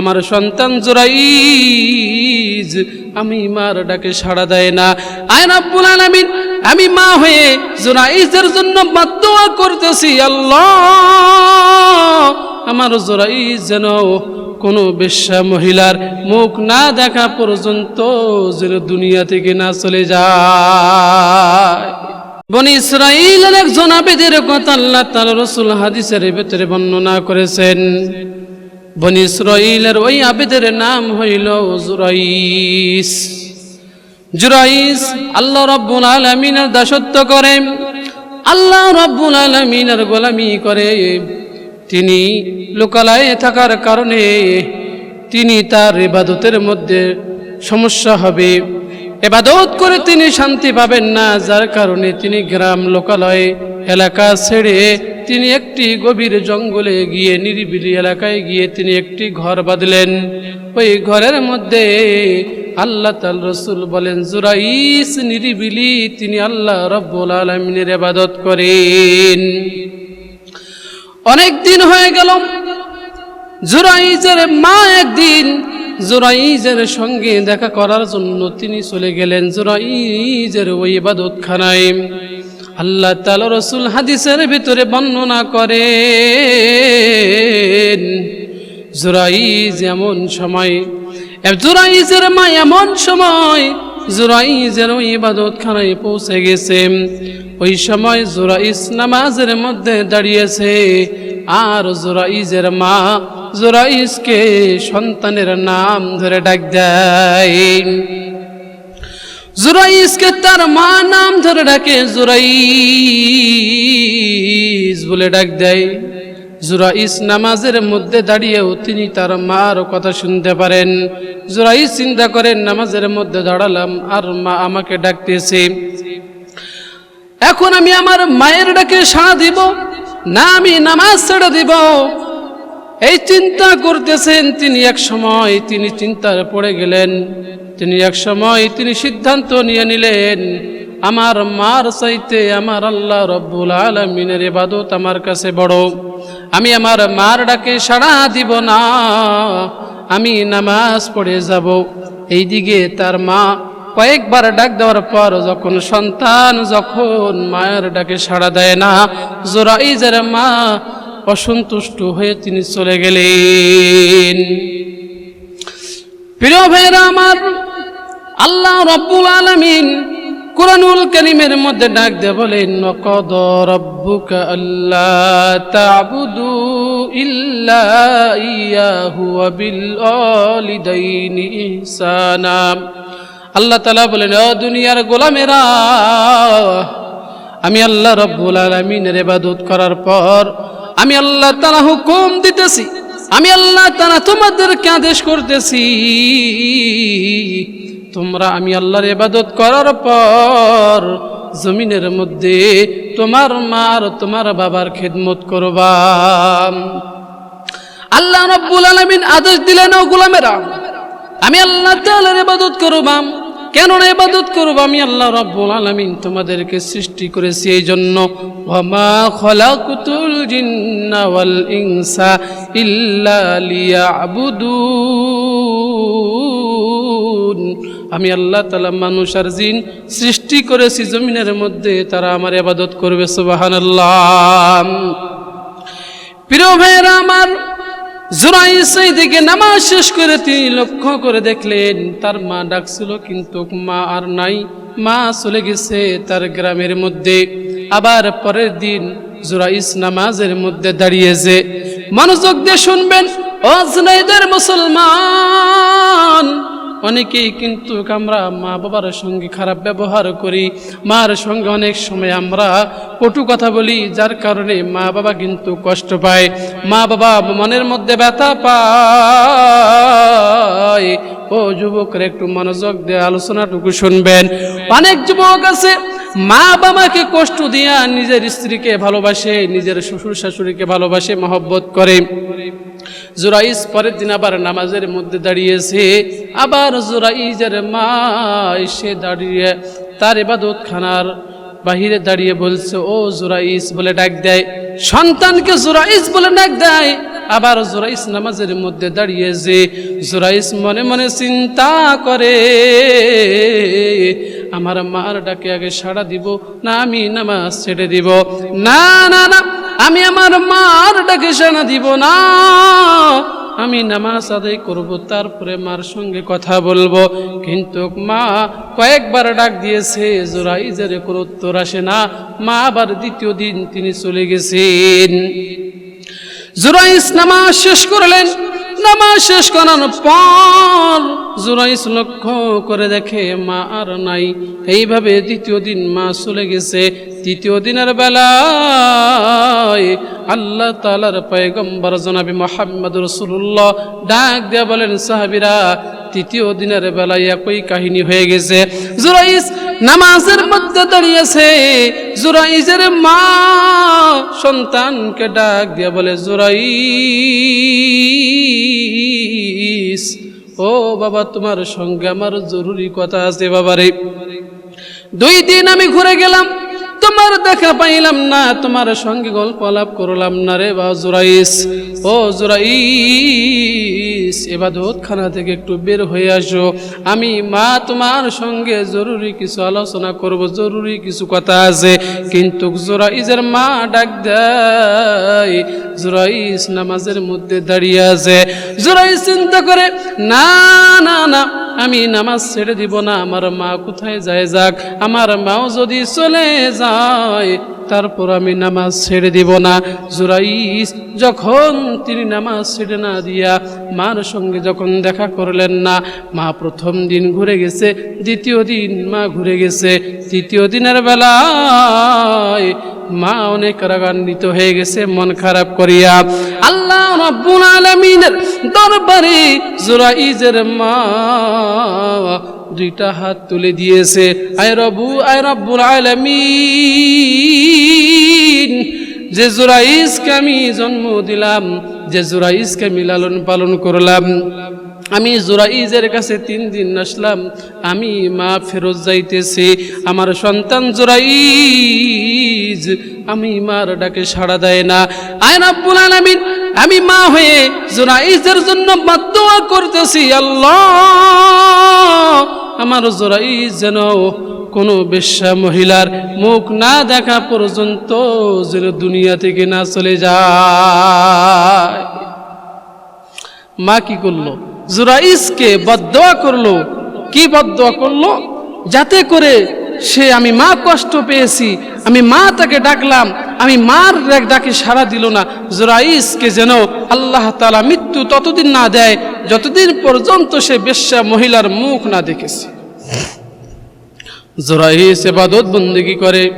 আমার সন্তান জোরাইজ, আমি মার ডাকে সাড়া দেয় না। আয় রাব্বুল আলামিন, আমি মা হয়ে জোরাইজের জন্য বাদ্দোয়া করতেছি, আল্লাহ। আমার জোরাইজ যেন কোনো বেশ্যা মহিলার মুখ না দেখা পর্যন্ত যেন দুনিয়া থেকে না চলে যায়। বনি ইসরাইলের একজন আবেদের কথা আল্লাহ তাআলা রসুল হাদিসের ভেতরে বর্ণনা করেছেন। বনি ইসরাইলের ওই আবেদের নাম হইল জুরাইস জুরাইস আল্লাহ রব্বুল আলমিনের দাসত্ব করে, আল্লাহ রব্বুল আলমিনের গোলামি করে। তিনি লোকালয়ে থাকার কারণে তিনি তার ইবাদতের মধ্যে সমস্যা হবে। এবাদত করে তিনি শান্তি পাবেন না, যার কারণে তিনি গ্রাম, লোকালয়ে, এলাকা ছেড়ে তিনি একটি গভীর জঙ্গলে গিয়ে নিরিবিলি এলাকায় গিয়ে তিনি একটি ঘর বাঁধলেন। ওই ঘরের মধ্যে আল্লাহ তাল রসুল বলেন জুরাইস নিরিবিলি, তিনি আল্লাহ রব্বুল আলমিনের এবাদত করেন। অনেক দিন হয়ে গেল। জুরাইজের মা একদিন জুরাইজের সঙ্গে দেখা করার জন্য তিনি চলে গেলেন জুরাইজের ওই ইবাদত খানায় আল্লাহ তালা রসুল হাদিসের ভিতরে বর্ণনা করে জুরাইজ এমন সময় জুরাইজের মা এমন সময় জুরাইজের ইবাদত খানায় পৌঁছে গেছে। ওই সময় জুরাইজ নামাজের মধ্যে দাঁড়িয়েছে আর জোরাইজের মা জোরাইজকে সন্তানের নাম ধরে ডাক দেয়। জোরাইজকে তার মা নাম ধরে ডাকে জোরাইজ বলে ডাক দেয়। জুরাইস নামাজের মধ্যে দাঁড়িয়েও তিনি তার মার কথা শুনতে পারেন। জুরাইস চিন্তা করেন, নামাজের মধ্যে দাঁড়ালাম, আর মা আমাকে ডাকতেছে। এখন আমি আমার মায়ের ডাকে সাড়া দিব, না আমি নামাজ ছেড়ে দিব। এই চিন্তা করতেছেন তিনি এক সময়, তিনি চিন্তার পড়ে গেলেন। তিনি এক সময় তিনি সিদ্ধান্ত নিয়ে নিলেন, আমার মার চাইতে আমার আল্লাহ রব্বুল আলমিনের ইবাদত আমার কাছে বড়। আমি আমার মার ডাকে সাড়া দিব না, আমি নামাজ পড়ে যাব। এইদিকে তার মা কয়েকবার ডাক দেওয়ার পর যখন সন্তান, যখন মায়ের ডাকে সাড়া দেয় না, জোরাইজের মা অসন্তুষ্ট হয়ে তিনি চলে গেলেন। প্রিয় ভাইরা আমার, আল্লাহ রব্বুল আলমিন কোরআনুল করিমের মধ্যে ডাক দিয়ে বলেন, নকদ রব্বুকা আল্লাহ ইল্লা ইয়াহু আল্লাহ তালা বলেন ও দুনিয়ার গোলামেরা, আমি আল্লাহ রব্বুল আলমিনের এবাদত করার পর আমি আল্লাহ তালা হুকুম দিতেছি। আমি আল্লাহ তালা তোমাদেরকে আদেশ করতেছি। তোমরা আমি আল্লাহর এবাদত করার পর জমিনের মধ্যে তোমার মার, তোমার বাবার খেদমত করবা। আল্লাহ রব্বুল আলমিন আদেশ দিলেন, ও গোলামেরা, আমি আল্লাহ তাআলার ইবাদত করবাম। কেন না ইবাদত করব আমি? আল্লাহ রাব্বুল আলামিন তোমাদেরকে সৃষ্টি করেছি এই জন্য। ওয়ামা খলাকুতুল জিন্না ওয়াল ইনসা ইল্লা আমি আল্লাহ তালা মানুষ আর জিন সৃষ্টি করেছি, জমিনের মধ্যে তারা আমার ইবাদত করবে, সুবহানাল্লাহ। প্রিয় ভাইয়েরা আমার জুরাই সেই দিকে নামাজ শেষ করে তিনি লক্ষ্য করে দেখলেন, তার মা ডাকছিল, কিন্তু মা আর নাই। মা চলে গেছে তার গ্রামের মধ্যে। আবার পরের দিন জুরাইস নামাজের মধ্যে দাঁড়িয়েছে। মনোযোগ দিয়ে শুনবেন অজনাইদের মুসলমান! অনেকেই কিন্তু আমরা মা বাবার সঙ্গে খারাপ ব্যবহার করি। মার সঙ্গে অনেক সময় আমরা কটু কথা বলি, যার কারণে মা বাবা কিন্তু কষ্ট পায়। মা বাবা মনের মধ্যে ব্যথা পায়। ও যুবকরা একটু মনোযোগ দিয়ে আলোচনাটুকু শুনবেন। অনেক যুবক আছে, মা বাবাকে কষ্ট দিয়া নিজের স্ত্রীকে ভালোবাসে, নিজের শ্বশুর শাশুড়িকে ভালোবাসে, মহব্বত করে। জুরাইজ পরের দিন আবার নামাজের মধ্যে দাঁড়িয়েছে। আবার জুরাইজের মা এসে দাঁড়িয়ে তার এবাদত খানার বাহিরে দাঁড়িয়ে বলছে, ও জুরাইস বলে ডাক দেয়। সন্তানকে জুরাইস বলে ডাক দেয়। আবার জোরাইস নামাজের মধ্যে দাঁড়িয়ে যে জোরাইস মনে মনে চিন্তা করে, আমার মার ডাকে আগে সাড়া দিব, না আমি নামাজ ছেড়ে দিব। না না না। আমি আমার মার ডাকে সাড়া দিব না। আমি নামাজ আদায় করব, তারপরে মার সঙ্গে কথা বলব। কিন্তু মা কয়েকবার ডাক দিয়েছে জোরাইজের কোনো উত্তর আসে না। মা আবার দ্বিতীয় দিন তিনি চলে গেছেন। জুরাইস নামাজ শেষ করলেন। নামাজ শেষ করানোর পর জুরাইস লক্ষ্য করে দেখে মা আর নাই। এইভাবে দ্বিতীয় দিন মা চলে গেছে। তৃতীয় দিনের বেলায় আল্লাহ তালার পয়গম্বর জনাবি মোহাম্মদ রসুল্লাহ ডাক দিয়া বলেন, সাহাবিরা, তৃতীয় দিনের বেলায় একই কাহিনী হয়ে গেছে। জুরাইস নামাজের মধ্যে দাঁড়িয়েছে। জুরাইজের মা সন্তানকে ডাক দিয়া বলে জুরাইস ও বাবা, তোমার সঙ্গে আমার জরুরি কথা আছে বাবারে। দুই দিন আমি ঘুরে গেলাম। তোমার দেখা পাইলাম না, তোমার সঙ্গে গল্প আলাপ করলাম না রে বা জুরাইস। ও জুরাইস এবাদত খানা থেকে একটু বের হয়ে আসো। আমি মা তোমার সঙ্গে জরুরি কিছু আলোচনা করব, জরুরি কিছু কথা আছে। কিন্তু জোরাইজের মা ডাক দেয় জুরাইস নামাজের মধ্যে দাঁড়িয়ে আছে। জুরাইস চিন্তা করে, না না না, আমি নামাজ ছেড়ে দিব না, আমার মা কোথায় যায় যাক, আমার মাও যদি চলে যায়, তারপর আমি নামাজ ছেড়ে দিব না। জুরাইস যখন তিনি নামাজ ছেড়ে না দিয়া মার সঙ্গে যখন দেখা করলেন না, মা প্রথম দিন ঘুরে গেছে, দ্বিতীয় দিন মা ঘুরে গেছে, তৃতীয় দিনের বেলায় মা অনেক রাগান্বিত হয়ে গেছে, মন খারাপ করিয়া। আল্লাহ রব্বুল আলামিনের দরবারে জুরাইজের মা দুইটা হাত তুলে দিয়েছে। আয় রবু আয় রব্বুল আলামিন। যে জুরাইজকে আমি জন্ম দিলাম, যে জুরাইজকে আমি লালন পালন করলাম। আমি জোরাইজের কাছে তিন দিন আসলাম, আমি মা ফেরত যাইতেছি। আমার সন্তান জোরাইজ, আমি মার ডাকে সাড়া দেয় না। আয় রাব্বুল আলামিন, আমি মা হয়ে জোরাইজের জন্য বাদ্দোয়া করতেছি, আল্লাহ। আমার জোরাইজ যেন কোনো বেশ্যা মহিলার মুখ না দেখা পর্যন্ত যেন দুনিয়া থেকে না চলে যায়। মা কি করল? জুরাইসকে বদোয়া করল। কি বদোয়া করল? যাতে করে সে, আমি মা কষ্ট পেয়েছি, আমি মা তাকে ডাকলাম, আমি মার ডাকে সাড়া দিল না। জুরাইসকে যেন আল্লাহ তালা মৃত্যু ততদিন না দেয়, যতদিন পর্যন্ত সে বেশ্যা মহিলার মুখ না দেখেছে। জোরাইস এবাদত বন্দেগী করে।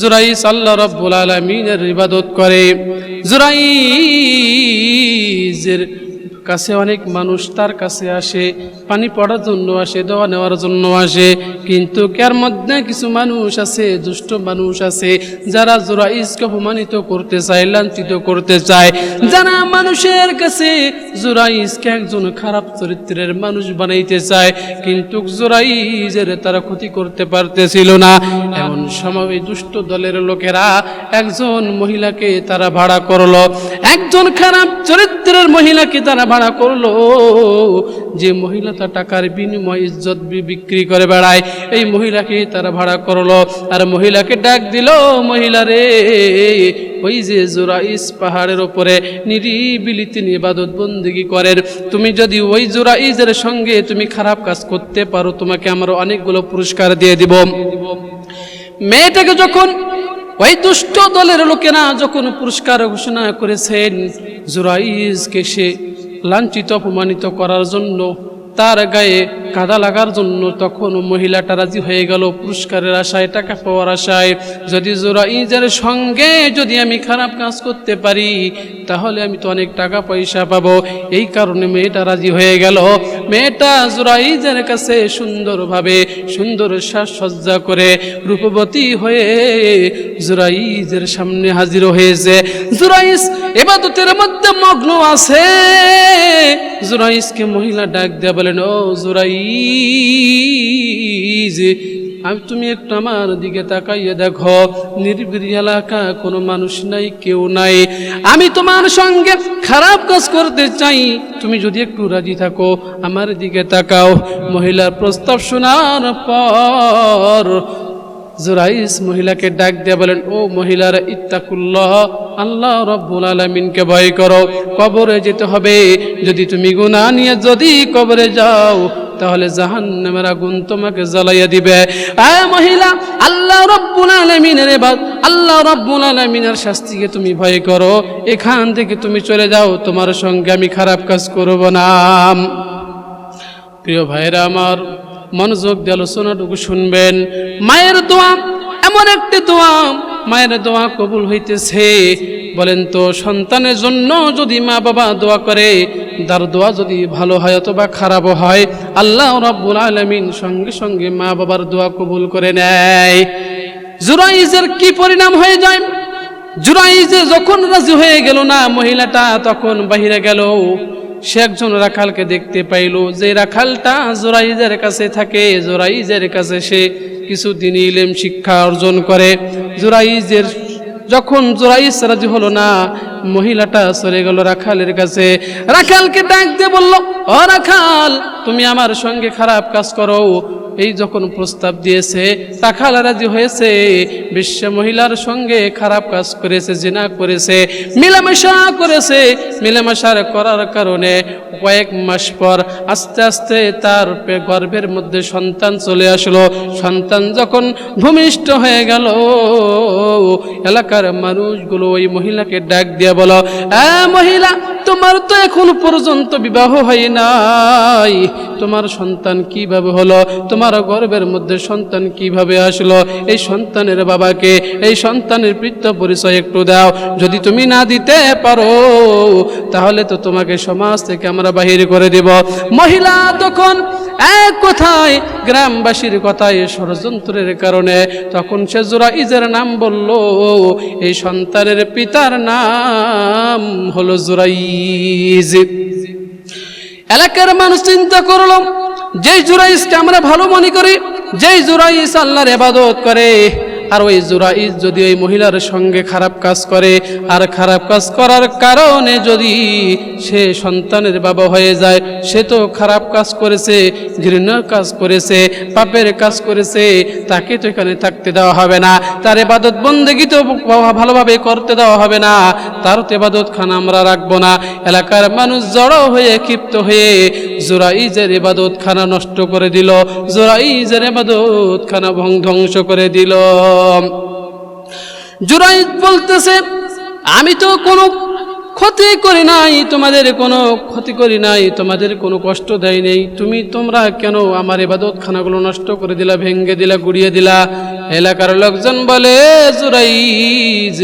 জুরাইস আল্লাহ রব্বুল আলমিনের ইবাদত করে। জুরাইজের কাছে অনেক মানুষ তার কাছে আসে, পানি পড়ার জন্য আসে, দোয়া নেওয়ার জন্য আসে, কিন্তু কার মধ্যে কিছু মানুষ আছে, দুষ্ট মানুষ আছে, যারা জোরাইজকে অপমানিত করতে চায়, লাঞ্ছিত করতে চায়। যারা মানুষের কাছে জোরাইজকে একজন খারাপ চরিত্রের মানুষ বানাইতে চায়, কিন্তু জোরাইজের তারা ক্ষতি করতে পারতেছিল না। এমন ওই দুষ্ট দলের লোকেরা একজন মহিলাকে তারা ভাড়া করল, একজন খারাপ চরিত্রের মহিলাকে তারা ভাড়া করল। যে মহিলাটা টাকার বিনিময় ইজ্জত বিক্রি করে বেড়ায়, এই মহিলাকে তারা ভাড়া করল আর মহিলাকে ডাক দিল, মহিলা রে, ওই যে জোরাইস পাহাড়ের ওপরে নিরিবিলি তিনি ইবাদত বন্দিগি করেন। তুমি যদি ওই জোরাইজের সঙ্গে তুমি খারাপ কাজ করতে পারো, তোমাকে আমরা অনেকগুলো পুরস্কার দিয়ে দিব। মেয়েটাকে যখন ওই দুষ্ট দলের লোকেরা যখন পুরস্কার ঘোষণা করেছেন, জুরাইজকে সে লাঞ্ছিত, অপমানিত করার জন্য তার গায়ে কাদা লাগার জন্য তখন মহিলাটা রাজি হয়ে গেল পুরস্কারের আশায়, টাকা পাওয়ার আশায়। যদি জোরাইজের সঙ্গে যদি আমি খারাপ কাজ করতে পারি, তাহলে আমি তো অনেক টাকা পয়সা পাবো। এই কারণে মেয়েটা রাজি হয়ে গেল। মেয়েটা জোরাইজের কাছে সুন্দরভাবে, সুন্দর সাজসজ্জা করে রূপবতী হয়ে জুরাইজের সামনে হাজির হয়েছে। জুরাইজ এবাদতের মধ্যে মগ্ন আছে। জুরাইজকে মহিলা ডাক দেয়া বলেন, ও জুরাইজ আমি তুমি একটু আমার দিকে তাকাইয়ে দেখো। নির্বিড়ি এলাকা, কোনো মানুষ নাই, কেউ নাই। আমি তোমার সঙ্গে খারাপ কাজ করতে চাই। তুমি যদি একটু রাজি থাকো, আমার দিকে তাকাও। মহিলার প্রস্তাব শোনার পর জুরাইস মহিলাকে ডাক দিয়ে বলেন, ও মহিলারা, ইত্তাকুল্লাহ, আল্লাহ রব্বুল আলমিনকে ভয় করো। কবরে যেতে হবে। যদি তুমি গুনাহ নিয়ে যদি কবরে যাও, তাহলে জাহান্নামের আগুন তোমাকে জ্বালাইয়া দিবে। আয় মহিলা, আল্লাহ রব্বুল আলমিনের এবার, আল্লাহ রব্বুল আলমিনের শাস্তিকে তুমি ভয় করো। এখান থেকে তুমি চলে যাও, তোমার সঙ্গে আমি খারাপ কাজ করব না। প্রিয় ভাইরা আমার মনোযোগ দিয়ে আলোচনাটুকু শুনবেন। মায়ের দোয়া, এমন একটি দোয়া, মায়ের দোয়া কবুল হইতেছে। বলেন তো, সন্তানের জন্য যদি মা বাবা দোয়া করে, তার দোয়া যদি ভালো হয় অথবা খারাপও হয়, আল্লাহ রব্বুল আলমিন সঙ্গে সঙ্গে মা বাবার দোয়া কবুল করে নেয়। জুরাইজের কি পরিণাম হয়ে যায়? জুরাইজে যখন রাজি হয়ে গেল না, মহিলাটা তখন বাহিরে গেল। সে একজন রাখালকে দেখতে পাইল যে রাখালটা জোরাইজের কাছে থাকে, জোরাইজের কাছে সে কিছুদিন ইলেম শিক্ষা অর্জন করে। জোরাইজের যখন জোরাইজ রাজি হলো না, মহিলাটা সরে গেল রাখালের কাছে। রাখালকে ডাক দিয়ে বলল, ও রাখাল, তুমি আমার সঙ্গে খারাপ কাজ করো। এই যখন প্রস্তাব দিয়েছে রাখাল রাজি হয়েছে। বিশ্ব মহিলার সঙ্গে খারাপ কাজ করেছে, জিনা করেছে, মিলামেশা করেছে। মিলামেশার করার কারণে কয়েক মাস পর আস্তে আস্তে তার গর্ভের মধ্যে সন্তান চলে আসলো। সন্তান যখন ভূমিষ্ঠ হয়ে গেল, এলাকার মানুষগুলো ওই মহিলাকে ডাক দিয়ে বলো মহিলা তোমার তো এখন পর্যন্ত বিবাহ হয় নাই। তোমার সন্তান কীভাবে হলো? তোমার গর্বের মধ্যে সন্তান কীভাবে আসলো? এই সন্তানের বাবাকে, এই সন্তানের পিত্ত পরিচয় একটু দাও। যদি তুমি না দিতে পারো, তাহলে তো তোমাকে সমাজ থেকে আমরা বাহির করে দেব। মহিলা তখন এক কথায় গ্রামবাসীর কথায় ষড়যন্ত্রের কারণে তখন সে জোরা ইজের নাম বলল, এই সন্তানের পিতার নাম হলো জোরাইজ। এলাকার মানুষ চিন্তা করল, যেই জুরাইজকে আমরা ভালো মনে করি, যেই জুরাইজ আল্লাহর এবাদত করে আর ওই জুরাইজ যদি ওই মহিলার সঙ্গে খারাপ কাজ করে, আর খারাপ কাজ করার কারণে যদি সে সন্তানের বাবা হয়ে যায়, সে তো খারাপ কাজ করেছে ঘৃণার কাজ করেছে, পাপের কাজ করেছে, তাকে তো এখানে থাকতে দেওয়া হবে না। তার এবাদত বন্দেগি তো ভালোভাবে করতে দেওয়া হবে না। তার তো এবাদত খানা আমরা রাখব না। এলাকার মানুষ জড়ো হয়ে, ক্ষিপ্ত হয়ে জোরাইজের এবাদত খানা নষ্ট করে দিল। জোরাইজের এবাদত খানা ধ্বংস করে দিল। জুরাইজ বলতেছে, আমি তো কোনো ক্ষতি করি নাই, তোমাদের কোনো ক্ষতি করি নাই, তোমাদের কোনো কষ্ট দেয় নেই। তুমি তোমরা কেন আমার এবাদত খানাগুলো নষ্ট করে দিলা ভেঙ্গে দিলা, গুড়িয়ে দিলা? এলাকার লোকজন বলে জুরাইজ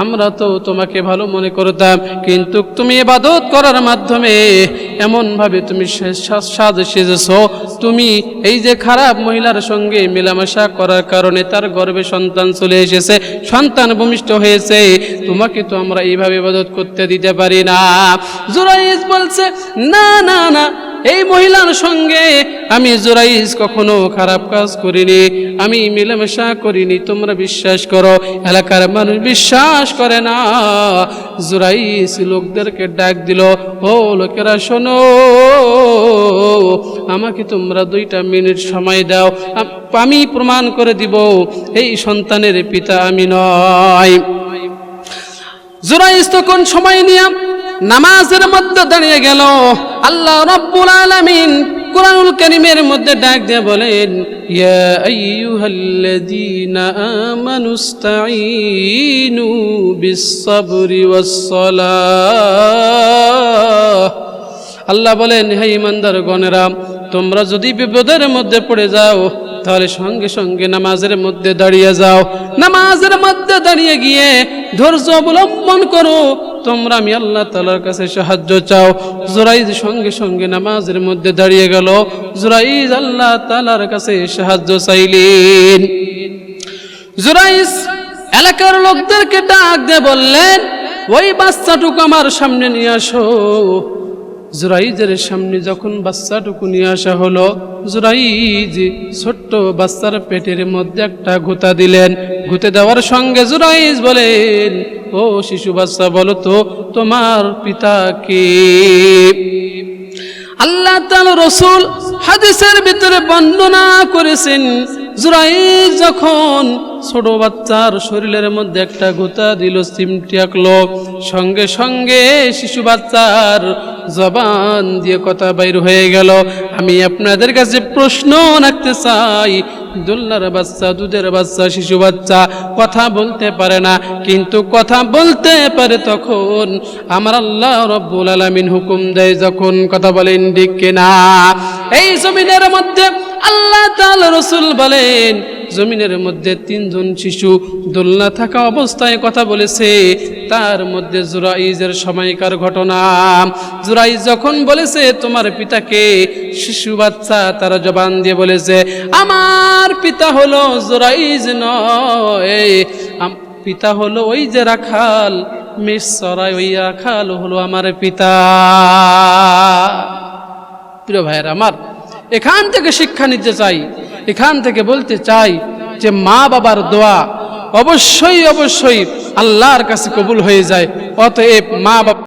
আমরা তো তোমাকে ভালো মনে করতাম, কিন্তু তুমি এবাদত করার মাধ্যমে এমনভাবে তুমি সাজ সেজেছ তুমি এই যে খারাপ মহিলার সঙ্গে মেলামেশা করার কারণে তার গর্ভে সন্তান চলে এসেছে, সন্তান ভূমিষ্ঠ হয়েছে, তোমাকে তো আমরা এইভাবে ইবাদত করতে দিতে পারি না। জুরাইজ বলছে, না না না এই মহিলার সঙ্গে আমি জোরাইজ কখনো খারাপ কাজ করিনি, আমি মিলেমিশা করিনি, তোমরা বিশ্বাস করো, এলাকার মানুষ বিশ্বাস করে না। জোরাইজ লোকদেরকে ডাক দিল, ও লোকেরা, শোনো, আমাকে তোমরা দুইটা মিনিট সময় দাও, আম- প্রমাণ করে দিব, এই সন্তানের পিতা আমি নয়। জুরাইজ তখন সময় নিয়ে নামাজের মধ্যে দাঁড়িয়ে গেল। আল্লাহ রব্বুল আলামিন কোরআনুল কারীমের মধ্যে ডাক দিয়ে বলেন, ইয়া আইয়ুহাল্লাযীনা আমানুস্তাঈনু বিস-সাবরি ওয়াস-সালাহ। আল্লাহ বলেন, হে ইমানদার গণেরা তোমরা যদি বিপদের মধ্যে পড়ে যাও, তাহলে সঙ্গে সঙ্গে নামাজের মধ্যে দাঁড়িয়ে যাও। নামাজের মধ্যে দাঁড়িয়ে গিয়ে ধৈর্য অবলম্বন করো। তোমরা আমি আল্লাহ তালার কাছে সাহায্য চাও। জোরাইজ সঙ্গে সঙ্গে নামাজের মধ্যে দাঁড়িয়ে গেল। জোরাইজ আল্লাহ তালার কাছে সাহায্য চাইলেন। জুরাইস এলাকার লোকদেরকে ডাক দিয়ে বললেন, ওই বাচ্চাটুকু আমার সামনে নিয়ে আসো। জুরাইজের সামনে যখন বাচ্চাটুকু নিয়ে আসা হলো, জুরাইজ ছোট্ট বাচ্চার পেটের মধ্যে একটা গুতা দিলেন। গুতে দেওয়ার সঙ্গে জুরাইজ বলেন ও শিশু বাচ্চা, বলো তো, তোমার পিতা কে? আল্লাহ তাল রসুল হাদিসের ভিতরে বর্ণনা করেছেন জুরাই যখন ছোট বাচ্চার শরীরের মধ্যে একটা গোতা দিল, সিমটি আঁকলো, সঙ্গে সঙ্গে শিশু বাচ্চার জবান দিয়ে কথা বাইর হয়ে গেল আমি আপনাদের কাছে প্রশ্ন রাখতে চাই। দুল্লার বাচ্চা, দুধের বাচ্চা, শিশু বাচ্চা, কথা বলতে পারে না, কিন্তু কথা বলতে পারে তখন আমার আল্লাহ রব্বুল আলমিন হুকুম দেয় যখন কথা বলেন, ঠিক না এই জমিনের মধ্যে আল্লাহ তাল রসুল বলেন জমিনের মধ্যে তিনজন শিশু দোলনা থাকা অবস্থায় কথা বলেছে। তার মধ্যে জুরাইজের সময়কার ঘটনা। জুরাইজ যখন বলেছে, তোমার পিতাকে শিশু বাচ্চা তারা জবান দিয়ে বলেছে, আমার পিতা হলো জুরাইজ নয়। পিতা হলো ওই যে রাখাল চড়াই ওই রাখাল হলো আমার পিতা। প্রিয় ভাইয়ের, আমার এখান থেকে শিক্ষা নিতে চাই। এখান থেকে বলতে চাই যে মা বাবার দোয়া অবশ্যই অবশ্যই আল্লাহর কাছে কবুল হয়ে যায়। অতএব মা বাবা